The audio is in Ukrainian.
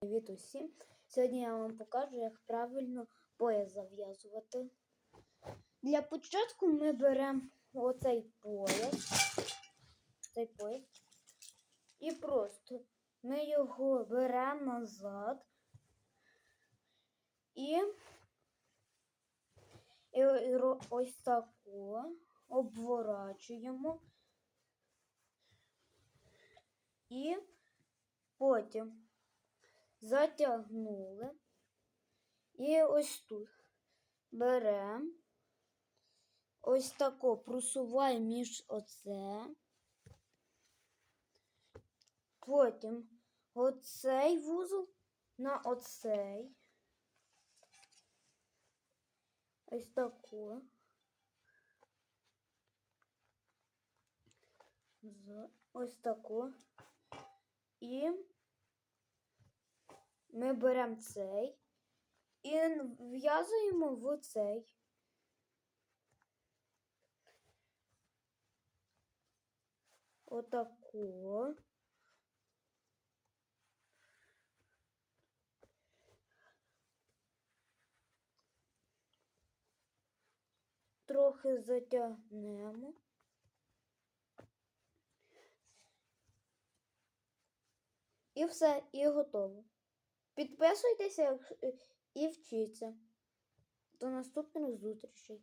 Привіт усім! Сьогодні я вам покажу, як правильно пояс зав'язувати. Для початку ми беремо оцей пояс, цей пояс, і просто ми його беремо назад і, і ось тако обворачуємо. І потім затягнули. І ось тут беремо, ось тако просуваємо між оце. Потім оцей вузол на оцей. Ось тако. Ось тако. І ми беремо цей і в'язуємо в цей. Отако. Трохи затягнемо. І все, і готово. Підписуйтеся і вчіться. До наступних зустрічей.